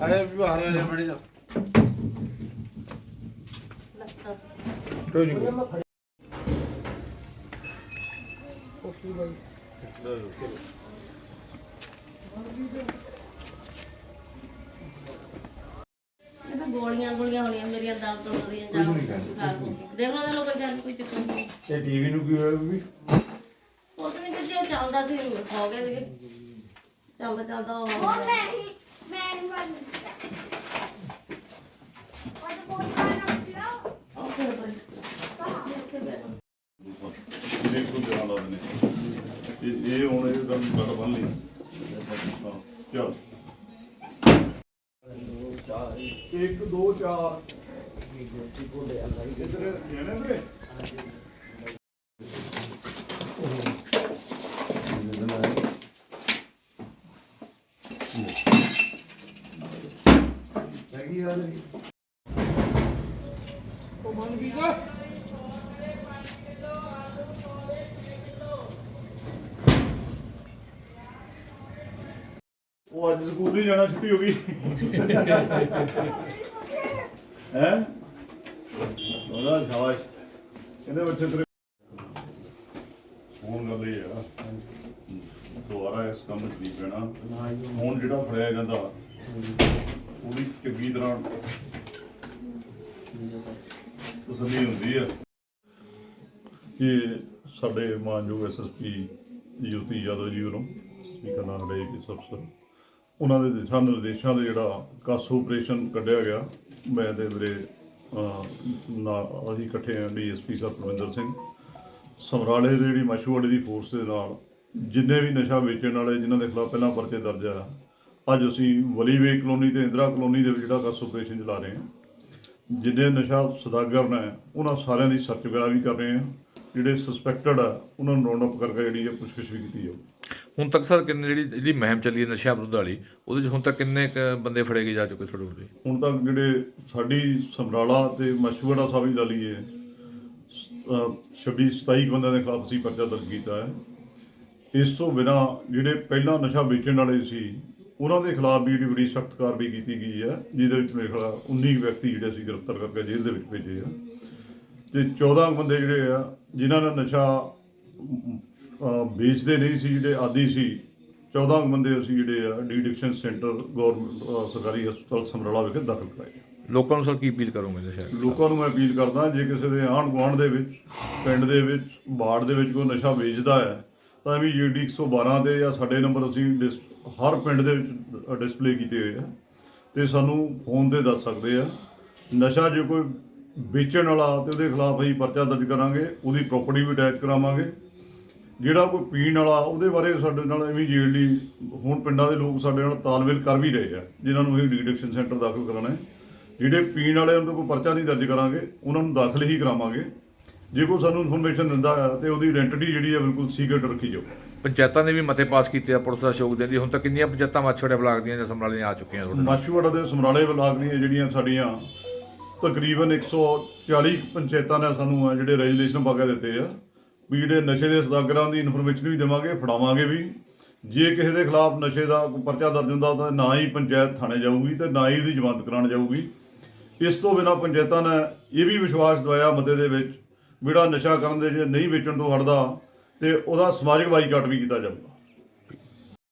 ਆਏ ਵੀ ਬਾਹਰ ਆ ਜਾ ਮੜੀ ਜਾ ਕੋਈ ਨਹੀਂ ਇਹ ਤਾਂ ਗੋਲੀਆਂ ਗੋਲੀਆਂ ਹੋਣੀਆਂ ਮੇਰੀਆਂ ਦਰਦ ਤੋਂ ਨਹੀਂ ਚੱਲ ਦੇਖ ਲਓ। ਦੇਖ ਲਓ ਕੋਈ ਗੱਲ ਕੋਈ ਚੱਕਰ ਨਹੀਂ। ਇਹ ਟੀਵੀ ਨੂੰ ਕੀ ਹੋਇਆ ਵੀ ਜੇ ਚੱਲਦਾ ਸੀ ਸੌ ਗਏ ਸੀਗੇ। ਚੱਲਦਾ ਚੱਲਦਾ ਉਹ ਹੋ ਗਿਆ। ਉਹ ਫਿਰ ਬਸ। ਇੱਥੇ ਬੈਠੋ। ਦੇਖੋ ਜਰਾ ਲਾ ਦਨੇ ਇਹ ਇਹ ਹੁਣ ਇਹ ਗੱਲ ਗੱਲ ਬਣ ਲਈ। ਹਾਂ ਚਲ। 1 2 4 ਇਧਰ ਜਾਣੇ ਵੀਰੇ? ਹੈਗੀ ਆ ਜੀ ਉਹ ਅੱਜ ਸਕੂਲ ਨਹੀਂ ਜਾਣਾ ਛੁੱਟੀ ਹੋ ਗਈ। ਹੈ? ਉਹਦਾ ਸ਼ਾਬਾਸ਼। ਇਹਦੇ ਬੱਚੇ ਤੇਰੇ ਹੁਣ ਗੱਲ ਇਹ ਆ ਦੁਬਾਰਾ ਇਸ ਕੰਮ 'ਚ ਨਹੀਂ ਪੈਣਾ। ਹੁਣ ਜਿਹੜਾ ਫੜਿਆ ਜਾਂਦਾ ਉਹਦੀ ਚੰਗੀ ਤਰ੍ਹਾਂ ਤਸੱਲੀ ਹੁੰਦੀ ਆ। ਕਿ ਸਾਡੇ ਮਾਨਯੋਗ ਐਸਐਸਪੀ ਜੋਤੀ ਯਾਦਵ ਜੀ ਵੱਲੋਂ ਸਪੀਕਰ ਨਾਲ ਰਹੇ ਕਿ ਅਫਸਰ ਉਹਨਾਂ ਦੇ ਦਿਸ਼ਾ ਨਿਰਦੇਸ਼ਾਂ ਦੇ ਜਿਹੜਾ ਕਾਸ ਆਪਰੇਸ਼ਨ ਕੱਢਿਆ ਗਿਆ, ਮੈਂ ਤੇ ਮੇਰੇ ਨਾਲ ਅਸੀਂ ਇਕੱਠੇ ਆ ਡੀਐਸਪੀ ਸਾਹਿਬ ਪ੍ਰਵਿੰਦਰ ਸਿੰਘ। ਸਮਰਾਲੇ ਦੇ ਜਿਹੜੀ ਮਸ਼ਹੂਰ ਦੀ ਫੋਰਸ ਦੇ ਨਾਲ ਜਿੰਨੇ ਵੀ ਨਸ਼ਾ ਵੇਚਣ ਵਾਲੇ ਜਿਨ੍ਹਾਂ ਦੇ ਖਿਲਾਫ ਪਹਿਲਾਂ ਪਰਚੇ ਦਰਜ ਆ ਅੱਜ ਅਸੀਂ ਵਲੀਵੇ ਕਲੋਨੀ ਤੇ ਇੰਦਰਾ ਕਲੋਨੀ ਦੇ ਵਿੱਚ ਜਿਹੜਾ ਕਾਸ ਆਪਰੇਸ਼ਨ ਚਲਾ ਰਹੇ ਹਾਂ। ਜਿੰਨੇ ਨਸ਼ਾ ਸਦਾਗਰ ਨੇ ਉਹਨਾਂ ਸਾਰਿਆਂ ਦੀ ਸਰਚ ਵਗੈਰਾ ਵੀ ਕਰ ਰਹੇ ਹਾਂ। ਜਿਹੜੇ ਸਸਪੈਕਟਡ ਆ ਉਹਨਾਂ ਨੂੰ ਰਾਉਂਡ ਅਪ ਕਰਕੇ ਜਿਹੜੀ ਹੈ ਪੁੱਛਗਿੱਛ ਵੀ ਕੀਤੀ ਜਾਊ। ਹੁਣ ਤੱਕ ਸਰ ਕਿੰਨੇ ਜਿਹੜੀ ਜਿਹੜੀ ਮੁਹਿੰਮ ਚੱਲੀ ਹੈ ਨਸ਼ਿਆਂ ਵਿਰੁੱਧ ਵਾਲੀ ਉਹਦੇ 'ਚ ਹੁਣ ਤੱਕ ਕਿੰਨੇ ਕੁ ਬੰਦੇ ਫੜੇ ਗਏ ਜਾ ਚੁੱਕੇ ਤੁਹਾਡੇ ਕੋਲ? ਹੁਣ ਤੱਕ ਜਿਹੜੇ ਸਾਡੀ ਸਮਰਾਲਾ ਤੇ ਮਸ਼ਹੂਰਾ ਸਾਹਿਬ ਹੀ ਲਾ ਲਈਏ 26 27 ਬੰਦਿਆਂ ਦੇ ਖਿਲਾਫ ਅਸੀਂ ਪਰਚਾ ਦਰਜ ਕੀਤਾ ਹੈ। ਇਸ ਤੋਂ ਬਿਨਾ ਜਿਹੜੇ ਪਹਿਲਾਂ ਨਸ਼ਾ ਵੇਚਣ ਵਾਲੇ ਸੀ ਉਹਨਾਂ ਦੇ ਖਿਲਾਫ ਵੀ ਜਿਹੜੀ ਬੜੀ ਸਖਤ ਕਾਰਵਾਈ ਕੀਤੀ ਗਈ ਹੈ ਜਿਹਦੇ ਵਿੱਚ ਮੇਰੇ ਖਿਲਾਫ 19 ਵਿਅਕਤੀ ਜਿਹੜੇ ਅਸੀਂ ਗ੍ਰਿਫਤਾਰ ਕਰਕੇ ਜੇਲ੍ਹ ਦੇ ਵਿੱਚ ਭੇਜੇ ਆ। ਤੇ 14 ਬੰਦੇ ਜਿਹੜੇ ਆ ਜਿਨ੍ਹਾਂ ਨੇ ਨਸ਼ਾ ਵੇਚਦੇ ਨਹੀਂ ਸੀ ਜਿਹੜੇ ਆਦੀ ਸੀ 14 ਬੰਦੇ ਅਸੀਂ ਜਿਹੜੇ ਆ ਡੀ ਐਡਿਕਸ਼ਨ ਸੈਂਟਰ ਗਵਰਨਮੈਂਟ ਸਰਕਾਰੀ ਹਸਪਤਾਲ ਸਮਰਾਲਾ ਵਿਖੇ ਦਾਖਲ ਕਰਾਏ ਲੋਕਾਂ ਨੂੰ ਸਰ ਕੀ ਅਪੀਲ ਕਰੋਗੇ ਨਸ਼ਾ ਲੋਕਾਂ ਨੂੰ ਮੈਂ ਅਪੀਲ ਕਰਦਾ ਜੇ ਕਿਸੇ ਦੇ ਆਂਢ ਗੁਆਂਢ ਦੇ ਵਿੱਚ ਪਿੰਡ ਦੇ ਵਿੱਚ ਬਾੜ ਦੇ ਵਿੱਚ ਕੋਈ ਨਸ਼ਾ ਵੇਚਦਾ ਹੈ ਤਾਂ ਵੀ ਜੀਡੀ 112 ਤੇ ਜਾਂ ਸਾਡੇ ਨੰਬਰ ਅਸੀਂ ਹਰ ਪਿੰਡ ਦੇ ਵਿੱਚ ਡਿਸਪਲੇ ਕੀਤੇ ਹੋਏ ਆ ਤੇ ਸਾਨੂੰ ਫੋਨ ਤੇ ਦੱਸ ਸਕਦੇ ਆ। ਨਸ਼ਾ ਜੇ ਕੋਈ ਵੇਚਣ ਵਾਲਾ ਤੇ ਉਹਦੇ ਖਿਲਾਫ ਅਸੀਂ ਪਰਚਾ ਦਰਜ ਕਰਾਂਗੇ, ਉਹਦੀ ਪ੍ਰਾਪਰਟੀ ਵੀ ਅਟੈਚ ਕਰਾਵਾਂਗੇ। ਜਿਹੜਾ ਕੋਈ ਪੀਣ ਵਾਲਾ, ਉਹਦੇ ਬਾਰੇ ਸਾਡੇ ਨਾਲ ਇਮੀਡੀਏਟਲੀ ਹੁਣ ਪਿੰਡਾਂ ਦੇ ਲੋਕ ਸਾਡੇ ਨਾਲ ਤਾਲਮੇਲ ਕਰ ਵੀ ਰਹੇ ਆ, ਜਿਨ੍ਹਾਂ ਨੂੰ ਅਸੀਂ ਡੀਡਿਕਸ਼ਨ ਸੈਂਟਰ ਦਾਖਲ ਕਰਾਉਣਾ ਹੈ। ਜਿਹੜੇ ਪੀਣ ਵਾਲੇ ਉਹਨਾਂ ਤੋਂ ਕੋਈ ਪਰਚਾ ਨਹੀਂ ਦਰਜ ਕਰਾਂਗੇ, ਉਹਨਾਂ ਨੂੰ ਦਾਖਲ ਹੀ ਕਰਾਵਾਂਗੇ। ਜੇ ਕੋਈ ਸਾਨੂੰ ਇਨਫੋਰਮੇਸ਼ਨ ਦਿੰਦਾ ਹੈ ਤੇ ਉਹਦੀ ਆਇਡੈਂਟੀ ਜਿਹੜੀ ਹੈ ਬਿਲਕੁਲ ਸੀਕ੍ਰੇਟ ਰੱਖੀ ਜਾਊ ਪੰਚਾਇਤਾਂ ਨੇ ਵੀ ਮਤੇ ਪਾਸ ਕੀਤੇ ਆ ਪੁਲਿਸ ਦਾ ਸਹਿਯੋਗ ਦੇਣ ਦੀ ਹੁਣ ਤੱਕ ਕਿੰਨੀਆਂ ਪੰਚਾਇਤਾਂ ਮਾਛੋੜੇ ਬਲਾਕ ਦੀਆਂ ਜਾਂ ਸਮਰਾਲੇ ਦੀਆਂ ਆ ਚੁੱਕੀਆਂ ਤੁਹਾਡੇ? ਮਾਛੀਵਾੜਾ ਦੇ ਸਮਰਾਲੇ ਬਲਾਕ ਦੀਆਂ ਜਿਹੜੀਆਂ ਸਾਡੀਆਂ ਤਕਰੀਬਨ 140 ਪੰਚਾਇਤਾਂ ਨੇ ਸਾਨੂੰ ਆ ਜਿਹੜੇ ਰੈਜੂਲੇਸ਼ਨ ਪਾਕੇ ਦਿੱਤੇ ਆ। ਵੀ ਜਿਹੜੇ ਨਸ਼ੇ ਦੇ ਸਦਾਗਰਾਂ ਦੀ ਇਨਫੋਰਮੇਸ਼ਨ ਵੀ ਦੇਵਾਂਗੇ ਫੜਾਵਾਂਗੇ ਵੀ। ਜੇ ਕਿਸੇ ਦੇ ਖਿਲਾਫ ਨਸ਼ੇ ਦਾ ਕੋਈ ਪਰਚਾ ਦਰਜ ਹੁੰਦਾ ਤਾਂ ਨਾ ਹੀ ਪੰਚਾਇਤ ਥਾਣੇ ਜਾਊਗੀ ਤੇ ਨਾ ਹੀ ਉਹਦੀ ਜ਼ਮਾਨਤ ਕਰਾਉਣ ਜਾਊਗੀ। ਇਸ ਤੋਂ ਬਿਨਾਂ ਪੰਚਾਇਤਾਂ ਨੇ ਇਹ ਵੀ ਵਿਸ਼ਵਾਸ ਦਵਾਇਆ ਮਤੇ ਦੇ ਵਿੱਚ ਜਿਹੜਾ ਨਸ਼ਾ ਕਰਨ ਦੇ ਜੇ ਨਹੀਂ ਵੇਚਣ ਤੋਂ ਹਟਦਾ, ਤੇ ਉਹਦਾ ਸਮਾਜਿਕ ਬਾਈਕਾਟ ਵੀ ਕੀਤਾ ਜਾਊਗਾ।